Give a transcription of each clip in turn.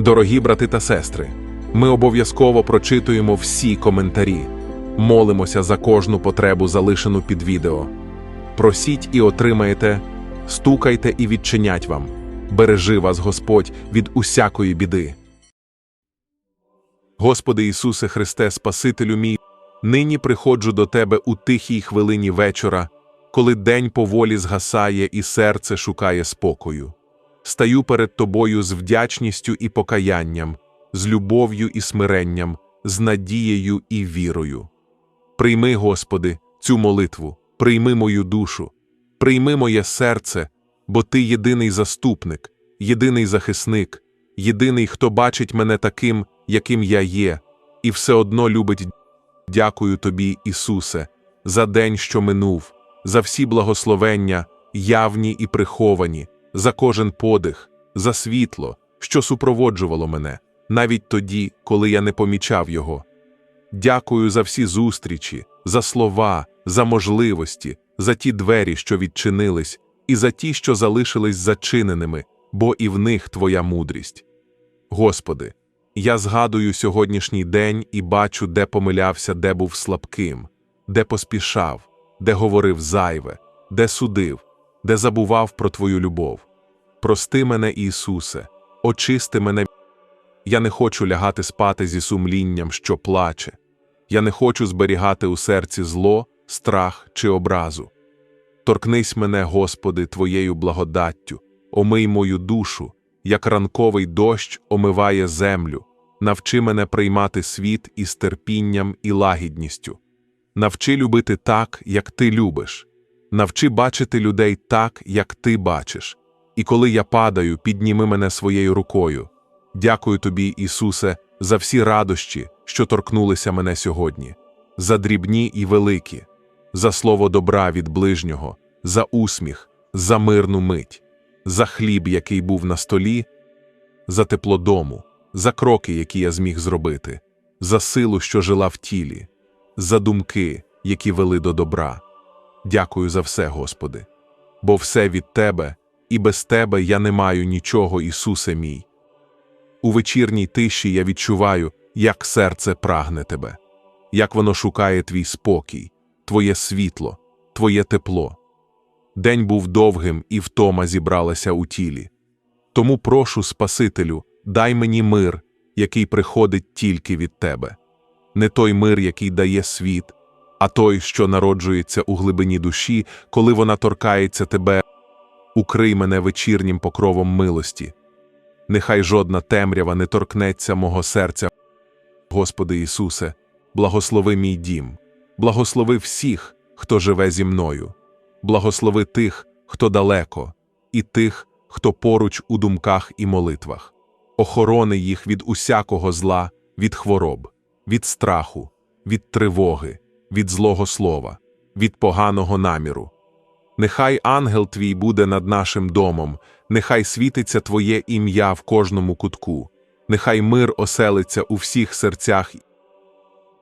Дорогі брати та сестри, ми обов'язково прочитуємо всі коментарі, молимося за кожну потребу, залишену під відео. Просіть і отримаєте, стукайте і відчинять вам. Бережи вас Господь від усякої біди. Господи Ісусе Христе, Спасителю мій, нині приходжу до Тебе у тихій хвилині вечора, коли день поволі згасає і серце шукає спокою. Стаю перед Тобою з вдячністю і покаянням, з любов'ю і смиренням, з надією і вірою. Прийми, Господи, цю молитву, прийми мою душу, прийми моє серце, бо Ти єдиний заступник, єдиний захисник, єдиний, хто бачить мене таким, яким я є, і все одно любить. Дякую Тобі, Ісусе, за день, що минув, за всі благословення, явні і приховані, за кожен подих, за світло, що супроводжувало мене, навіть тоді, коли я не помічав його. Дякую за всі зустрічі, за слова, за можливості, за ті двері, що відчинились, і за ті, що залишились зачиненими, бо і в них Твоя мудрість. Господи, я згадую сьогоднішній день і бачу, де помилявся, де був слабким, де поспішав, де говорив зайве, де судив, де забував про Твою любов. Прости мене, Ісусе, очисти мене. Я не хочу лягати спати зі сумлінням, що плаче. Я не хочу зберігати у серці зло, страх чи образу. Торкнись мене, Господи, Твоєю благодаттю, омий мою душу, як ранковий дощ омиває землю, навчи мене приймати світ із терпінням і лагідністю. Навчи любити так, як ти любиш, навчи бачити людей так, як ти бачиш. І коли я падаю, підніми мене своєю рукою. Дякую тобі, Ісусе, за всі радощі, що торкнулися мене сьогодні, за дрібні і великі, за слово добра від ближнього, за усміх, за мирну мить, за хліб, який був на столі, за тепло дому, за кроки, які я зміг зробити, за силу, що жила в тілі, за думки, які вели до добра. Дякую за все, Господи, бо все від Тебе, і без Тебе я не маю нічого, Ісусе мій. У вечірній тиші я відчуваю, як серце прагне Тебе, як воно шукає Твій спокій, Твоє світло, Твоє тепло. День був довгим, і втома зібралася у тілі. Тому прошу, Спасителю, дай мені мир, який приходить тільки від Тебе, не той мир, який дає світ, а той, що народжується у глибині душі, коли вона торкається Тебе. Укрий мене вечірнім покровом милості. Нехай жодна темрява не торкнеться мого серця. Господи Ісусе, благослови мій дім, благослови всіх, хто живе зі мною, благослови тих, хто далеко, і тих, хто поруч у думках і молитвах, охорони їх від усякого зла, від хвороб, від страху, від тривоги, від злого слова, від поганого наміру. Нехай ангел твій буде над нашим домом, нехай світиться Твоє ім'я в кожному кутку, нехай мир оселиться у всіх серцях.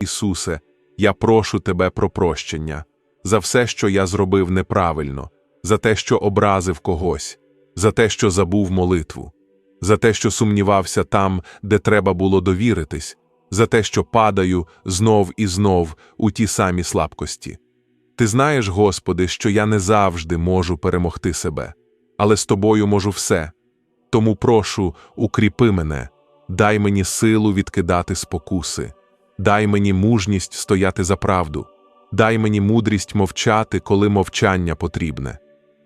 Ісусе, я прошу Тебе про прощення за все, що я зробив неправильно, за те, що образив когось, за те, що забув молитву, за те, що сумнівався там, де треба було довіритись, за те, що падаю знов і знов у ті самі слабкості. Ти знаєш, Господи, що я не завжди можу перемогти себе, але з тобою можу все. Тому прошу, укріпи мене, дай мені силу відкидати спокуси, дай мені мужність стояти за правду, дай мені мудрість мовчати, коли мовчання потрібне,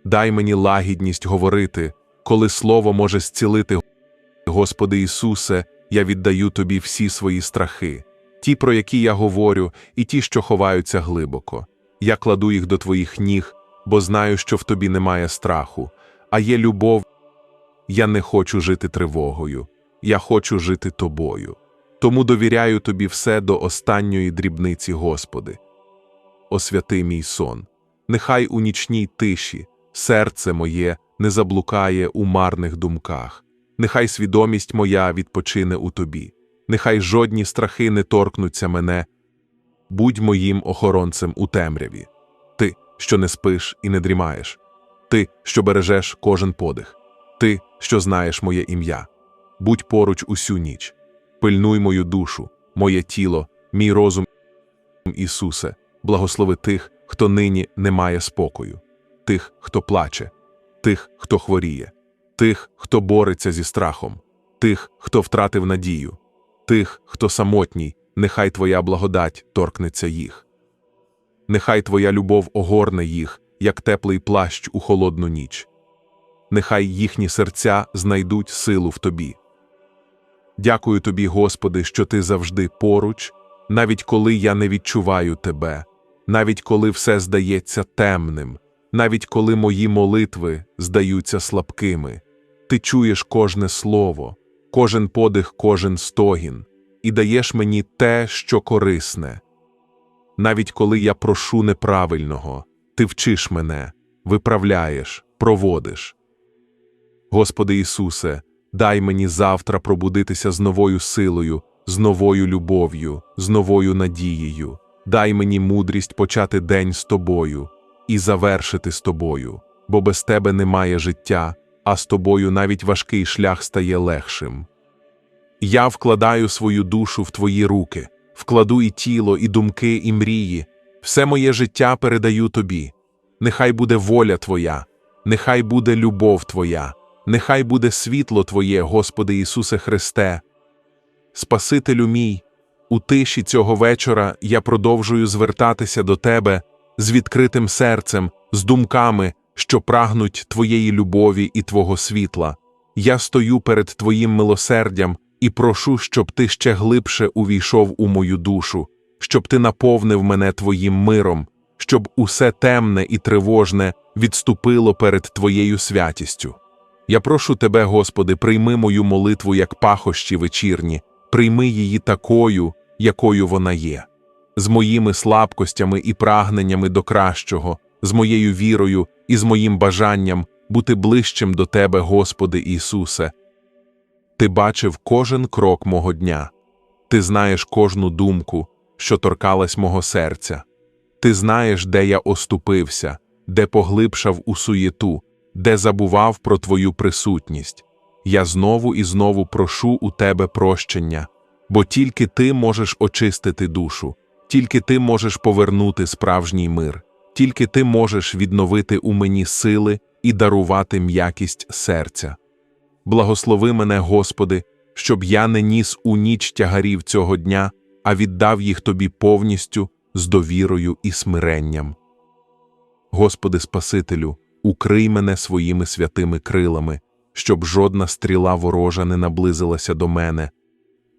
дай мені лагідність говорити, коли слово може зцілити. Господи Ісусе, я віддаю Тобі всі свої страхи, ті, про які я говорю, і ті, що ховаються глибоко. Я кладу їх до твоїх ніг, бо знаю, що в тобі немає страху, а є любов. Я не хочу жити тривогою, я хочу жити тобою. Тому довіряю тобі все до останньої дрібниці, Господи. Освяти мій сон, нехай у нічній тиші серце моє не заблукає у марних думках, нехай свідомість моя відпочине у тобі, нехай жодні страхи не торкнуться мене будь моїм охоронцем у темряві. Ти, що не спиш і не дрімаєш, ти, що бережеш кожен подих, ти, що знаєш моє ім'я. будь поруч усю ніч. Пильнуй мою душу, моє тіло, мій розум, Ісусе, благослови тих, хто нині не має спокою, тих, хто плаче, тих, хто хворіє, тих, хто бореться зі страхом, тих, хто втратив надію, тих, хто самотній, нехай Твоя благодать торкнеться їх. Нехай Твоя любов огорне їх, як теплий плащ у холодну ніч. Нехай їхні серця знайдуть силу в Тобі. Дякую Тобі, Господи, що Ти завжди поруч, навіть коли я не відчуваю Тебе, навіть коли все здається темним, навіть коли мої молитви здаються слабкими. Ти чуєш кожне слово, кожен подих, кожен стогін, і даєш мені те, що корисне. Навіть коли я прошу неправильного, ти вчиш мене, виправляєш, проводиш. Господи Ісусе, дай мені завтра пробудитися з новою силою, з новою любов'ю, з новою надією. Дай мені мудрість почати день з тобою і завершити з тобою, бо без тебе немає життя, а з тобою навіть важкий шлях стає легшим. Я вкладаю свою душу в твої руки, вкладу і тіло, і думки, і мрії, все моє життя передаю тобі. Нехай буде воля Твоя, нехай буде любов Твоя, нехай буде світло Твоє, Господи Ісусе Христе. Спасителю мій, у тиші цього вечора я продовжую звертатися до Тебе з відкритим серцем, з думками, що прагнуть Твоєї любові і Твого світла. Я стою перед Твоїм милосердям і прошу, щоб Ти ще глибше увійшов у мою душу, щоб Ти наповнив мене Твоїм миром, щоб усе темне і тривожне відступило перед Твоєю святістю. Я прошу Тебе, Господи, прийми мою молитву як пахощі вечірні, прийми її такою, якою вона є, з моїми слабкостями і прагненнями до кращого, з моєю вірою і з моїм бажанням бути ближчим до Тебе, Господи Ісусе. Ти бачив кожен крок мого дня, ти знаєш кожну думку, що торкалась мого серця. Ти знаєш, де я оступився, де поглибшав у суєту, де забував про Твою присутність. Я знову і знову прошу у Тебе прощення, бо тільки Ти можеш очистити душу, тільки Ти можеш повернути справжній мир, тільки Ти можеш відновити у мені сили і дарувати м'якість серця. Благослови мене, Господи, щоб я не ніс у ніч тягарів цього дня, а віддав їх Тобі повністю з довірою і смиренням. Господи Спасителю, укрий мене своїми святими крилами, щоб жодна стріла ворожа не наблизилася до мене.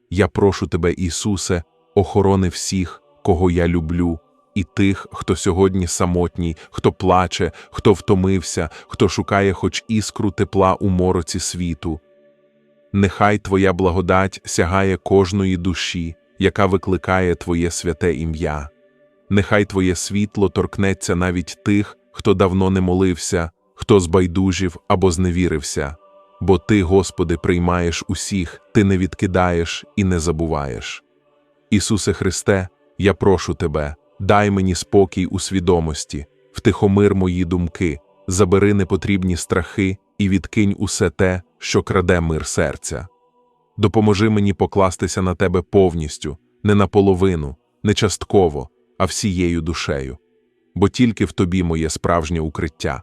Я прошу Тебе, Ісусе, охорони всіх, кого я люблю, і тих, хто сьогодні самотній, хто плаче, хто втомився, хто шукає хоч іскру тепла у мороці світу. Нехай Твоя благодать сягає кожної душі, яка викликає Твоє святе ім'я. Нехай Твоє світло торкнеться навіть тих, хто давно не молився, хто збайдужив або зневірився, бо Ти, Господи, приймаєш усіх, Ти не відкидаєш і не забуваєш. Ісусе Христе, я прошу Тебе, дай мені спокій у свідомості, втихомир мої думки, забери непотрібні страхи і відкинь усе те, що краде мир серця. Допоможи мені покластися на Тебе повністю, не наполовину, не частково, а всією душею, бо тільки в тобі моє справжнє укриття,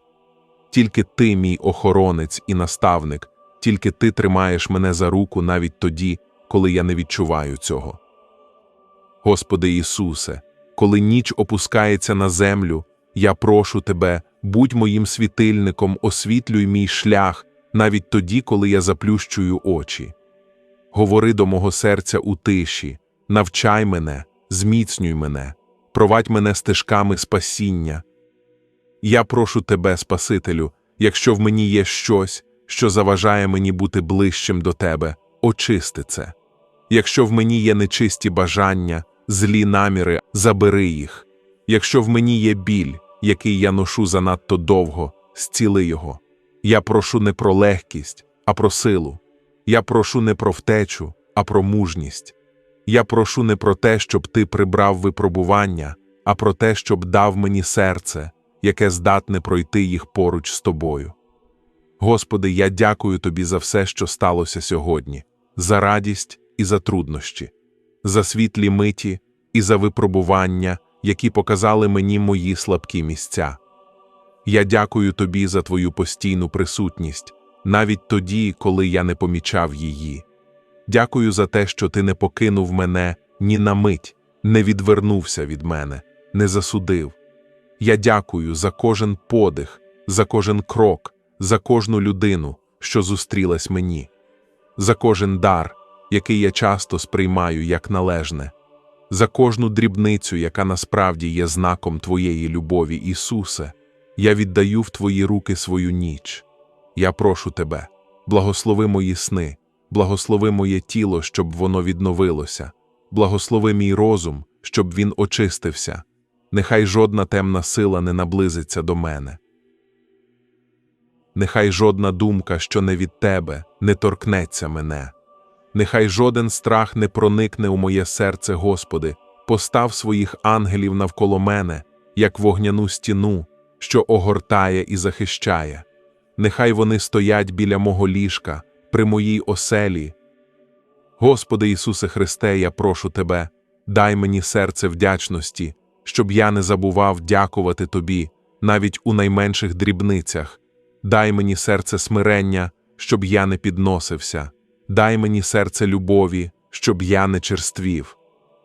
тільки ти, мій охоронець і наставник, тільки ти тримаєш мене за руку навіть тоді, коли я не відчуваю цього. Господи Ісусе, коли ніч опускається на землю, я прошу Тебе, будь моїм світильником, освітлюй мій шлях навіть тоді, коли я заплющую очі. Говори до мого серця у тиші, навчай мене, зміцнюй мене, провадь мене стежками спасіння. Я прошу тебе, Спасителю, якщо в мені є щось, що заважає мені бути ближчим до тебе, очисти це. Якщо в мені є нечисті бажання, злі наміри, забери їх. Якщо в мені є біль, який я ношу занадто довго, зціли його. Я прошу не про легкість, а про силу. Я прошу не про втечу, а про мужність. Я прошу не про те, щоб ти прибрав випробування, а про те, щоб дав мені серце, яке здатне пройти їх поруч з тобою. Господи, я дякую Тобі за все, що сталося сьогодні, за радість і за труднощі, за світлі миті і за випробування, які показали мені мої слабкі місця. Я дякую Тобі за Твою постійну присутність, навіть тоді, коли я не помічав її. Дякую за те, що Ти не покинув мене ні на мить, не відвернувся від мене, не засудив. Я дякую за кожен подих, за кожен крок, за кожну людину, що зустрілась мені, за кожен дар, який я часто сприймаю як належне, за кожну дрібницю, яка насправді є знаком Твоєї любові, Ісусе, я віддаю в Твої руки свою ніч. Я прошу Тебе, благослови мої сни, благослови моє тіло, щоб воно відновилося, благослови мій розум, щоб він очистився. Нехай жодна темна сила не наблизиться до мене. Нехай жодна думка, що не від Тебе, не торкнеться мене. Нехай жоден страх не проникне у моє серце, Господи, постав своїх ангелів навколо мене, як вогняну стіну, що огортає і захищає. Нехай вони стоять біля мого ліжка, при моїй оселі. Господи Ісусе Христе, я прошу Тебе, дай мені серце вдячності, щоб я не забував дякувати Тобі навіть у найменших дрібницях. Дай мені серце смирення, щоб я не підносився. Дай мені серце любові, щоб я не черствів.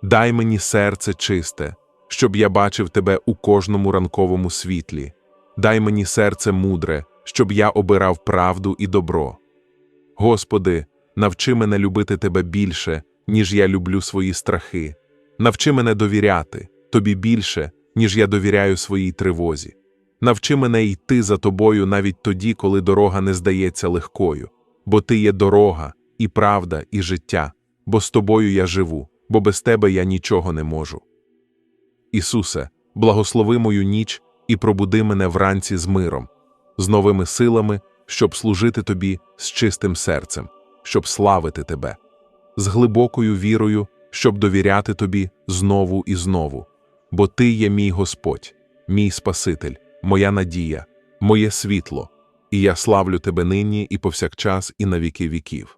Дай мені серце чисте, щоб я бачив Тебе у кожному ранковому світлі. Дай мені серце мудре, щоб я обирав правду і добро. Господи, навчи мене любити Тебе більше, ніж я люблю свої страхи. Навчи мене довіряти Тобі більше, ніж я довіряю своїй тривозі. Навчи мене йти за тобою навіть тоді, коли дорога не здається легкою, бо ти є дорога, і правда, і життя, бо з тобою я живу, бо без тебе я нічого не можу. Ісусе, благослови мою ніч і пробуди мене вранці з миром, з новими силами, щоб служити тобі з чистим серцем, щоб славити тебе, з глибокою вірою, щоб довіряти тобі знову і знову, бо ти є мій Господь, мій Спаситель, моя надія, моє світло, і я славлю тебе нині і повсякчас, і на віки віків.